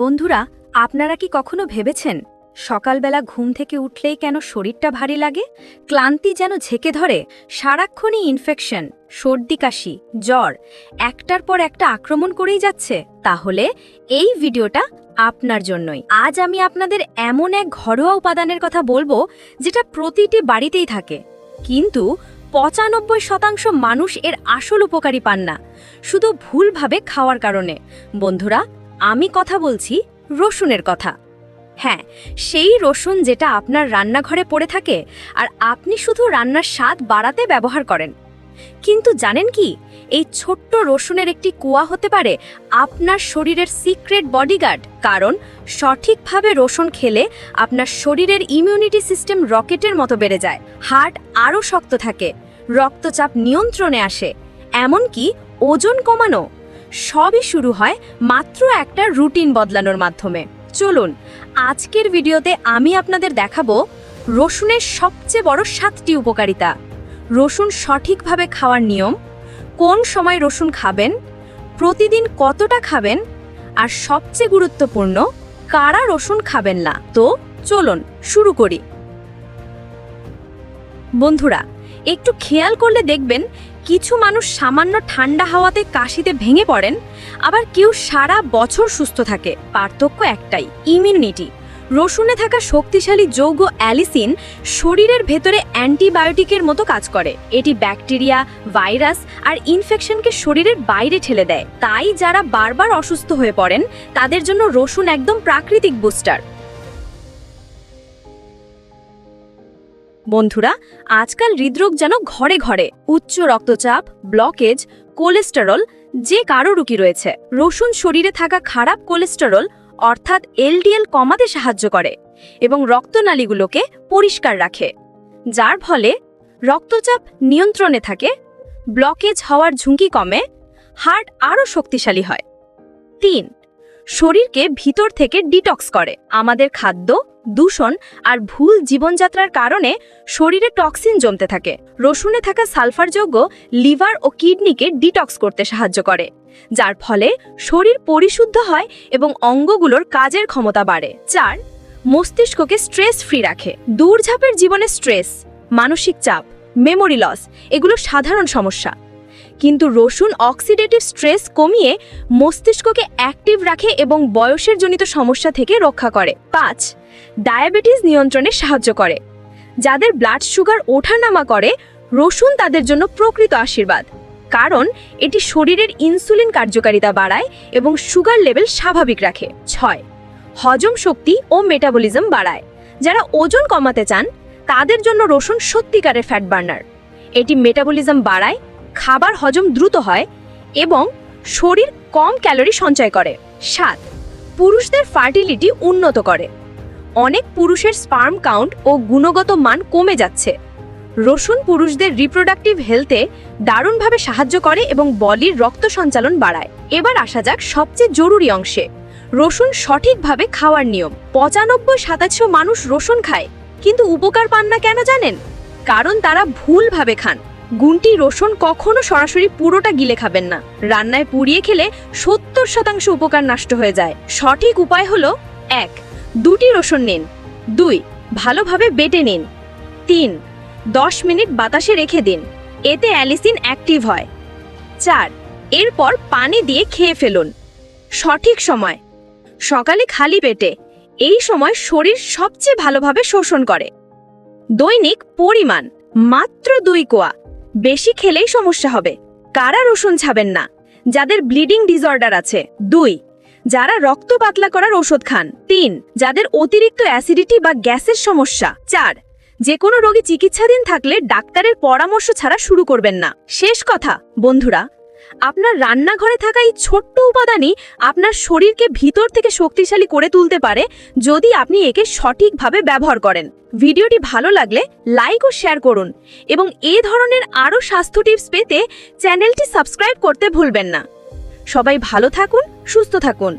বন্ধুরা, আপনারা কি কখনো ভেবেছেন সকালবেলা ঘুম থেকে উঠলেই কেন শরীরটা ভারী লাগে? ক্লান্তি যেন ঝেঁকে ধরে, সারাক্ষণই ইনফেকশন সর্দি কাশি, জ্বর, একটার পর একটা আক্রমণ করেই যাচ্ছে। তাহলে এই ভিডিওটা আপনার জন্যই। আজ আমি আপনাদের এমন এক ঘরোয়া উপাদানের কথা বলব, যেটা প্রতিটি বাড়িতেই থাকে। কিন্তু পঁচানব্বই শতাংশ মানুষ এর আসল উপকারী পান না। শুধু ভুলভাবে খাওয়ার কারণে। বন্ধুরা আমি কথা বলছি রসুনের কথা। হ্যাঁ সেই রসুন যেটা আপনার রান্নাঘরে পড়ে থাকে আর আপনি শুধু রান্নার স্বাদ বাড়াতে ব্যবহার করেন। কিন্তু জানেন কি, এই ছোট্ট রসুনের একটি কুয়া হতে পারে আপনার শরীরের সিক্রেট বডিগার্ড, কারণ সঠিকভাবে রসুন খেলে আপনার শরীরের ইমিউনিটি সিস্টেম রকেটের মতো বেড়ে যায়, হার্ট আরও শক্ত থাকে, রক্তচাপ নিয়ন্ত্রণে আসে, এমনকি ওজন কমানো। সবই শুরু হয় মাত্র একটা রুটিন বদলানোর মাধ্যমে। চলুন, আজকের ভিডিওতে আমি আপনাদের দেখাবো রসুনের সবচেয়ে বড় সাতটি উপকারিতা। রসুন সঠিকভাবে খাওয়ার নিয়ম, কোন সময় রসুন খাবেন, প্রতিদিন কতটা খাবেন, আর সবচেয়ে গুরুত্বপূর্ণ, কারা রসুন খাবেন না। তো চলুন, শুরু করি। বন্ধুরা, একটু খেয়াল করলে দেখবেন কিছু মানুষ সামান্য ঠান্ডা হাওয়াতে কাশিতে ভেঙে পড়েন, আবার কেউ সারা বছর সুস্থ থাকে। পার্থক্য একটাই ইমিউনিটি রসুনে থাকা শক্তিশালী যৌগ অ্যালিসিন শরীরের ভেতরে অ্যান্টিবায়োটিকের মতো কাজ করে। এটি ব্যাকটেরিয়া, ভাইরাস আর ইনফেকশনকে শরীরের বাইরে ঠেলে দেয়। তাই যারা বারবার অসুস্থ হয়ে পড়েন, তাদের জন্য রসুন একদম প্রাকৃতিক বুস্টার। বন্ধুরা, আজকাল হৃদরোগ যেন ঘরে ঘরে, উচ্চ রক্তচাপ ব্লকেজ কোলেস্টেরল যে কারও রুগী রয়েছে। রসুন শরীরে থাকা খারাপ কোলেস্টেরল অর্থাৎ এলডিএল কমাতে সাহায্য করে এবং রক্তনালীগুলোকে পরিষ্কার রাখে। যার ফলে রক্তচাপ নিয়ন্ত্রণে থাকে ব্লকেজ হওয়ার ঝুঁকি কমে হার্ট আরও শক্তিশালী হয়। তিন শরীরকে ভিতর থেকে ডিটক্স করে। আমাদের খাদ্য, দূষণ আর ভুল জীবনযাত্রার কারণে শরীরে টক্সিন জমতে থাকে। রসুনে থাকা সালফারযোগ্য লিভার ও কিডনিকে ডিটক্স করতে সাহায্য করে, যার ফলে শরীর পরিশুদ্ধ হয় এবং অঙ্গগুলোর কাজের ক্ষমতা বাড়ে। চার, মস্তিষ্ককে স্ট্রেস ফ্রি রাখে। দূরঝাপের জীবনে স্ট্রেস মানসিক চাপ মেমোরি লস এগুলো সাধারণ সমস্যা। কিন্তু রসুন অক্সিডেটিভ স্ট্রেস কমিয়ে মস্তিষ্ককে অ্যাক্টিভ রাখে এবং বয়সের জনিত সমস্যা থেকে রক্ষা করে। পাঁচ ডায়াবেটিস নিয়ন্ত্রণে সাহায্য করে। যাদের ব্লাড সুগার ওঠানামা করে, রসুন তাদের জন্য প্রকৃত আশীর্বাদ। কারণ, এটি শরীরের ইনসুলিন কার্যকারিতা বাড়ায় এবং সুগার লেভেল স্বাভাবিক রাখে। ছয়, হজম শক্তি ও মেটাবলিজম বাড়ায়। যারা ওজন কমাতে চান, তাদের জন্য রসুন সত্যিকারের ফ্যাট বার্নার এটি মেটাবলিজম বাড়ায় খাবার হজম দ্রুত হয় এবং শরীর কম ক্যালোরি সঞ্চয় করে। সাত, পুরুষদের ফার্টিলিটি উন্নত করে। অনেক পুরুষের স্পার্ম কাউন্ট ও গুণগত মান কমে যাচ্ছে। রসুন পুরুষদের রিপ্রোডাক্টিভ হেলথে দারুণভাবে সাহায্য করে এবং বলির রক্ত সঞ্চালন বাড়ায়। এবার আসা যাক সবচেয়ে জরুরি অংশে। রসুন সঠিকভাবে খাওয়ার নিয়ম। পঁচানব্বই সাতাশ মানুষ রসুন খায়, কিন্তু উপকার পান না কেন জানেন? কারণ তারা ভুলভাবে খান। গুনটি রসুন কখনো সরাসরি পুরোটা গিলে খাবেন না। রান্নায় পুড়িয়ে খেলে সত্তর শতাংশ উপকার নষ্ট হয়ে যায়। সঠিক উপায় হলো এক, দুটি রসুন নিন। দুই, ভালোভাবে বেটে নিন। তিন, দশ মিনিট বাতাসে রেখে দিন। এতে অ্যালিসিন অ্যাক্টিভ হয়। চার, এরপর পানি দিয়ে খেয়ে ফেলুন। সঠিক সময়। সকালে খালি পেটে। এই সময় শরীর সবচেয়ে ভালোভাবে শোষণ করে। দৈনিক পরিমাণ, মাত্র দুই কোয়া। বেশি খেলেই সমস্যা হবে। কারা রসুন ছাবেন না? যাদের ব্লিডিং ডিসঅর্ডার আছে। দুই, যারা রক্ত পাতলা করার ওষুধ খান। তিন, যাদের অতিরিক্ত অ্যাসিডিটি বা গ্যাসের সমস্যা। চার যে কোনো রোগী চিকিৎসাধীন থাকলে ডাক্তারের পরামর্শ ছাড়া শুরু করবেন না। শেষ কথা, বন্ধুরা আপনার রান্নাঘরে থাকা এই ছোট্ট উপাদানই আপনার শরীরকে ভিতর থেকে শক্তিশালী করে তুলতে পারে যদি আপনি একে সঠিকভাবে ব্যবহার করেন। ভিডিওটি ভালো লাগলে লাইক ও শেয়ার করুন এবং এ ধরনের আরও স্বাস্থ্য টিপস পেতে চ্যানেলটি সাবস্ক্রাইব করতে ভুলবেন না। সবাই ভালো থাকুন, সুস্থ থাকুন।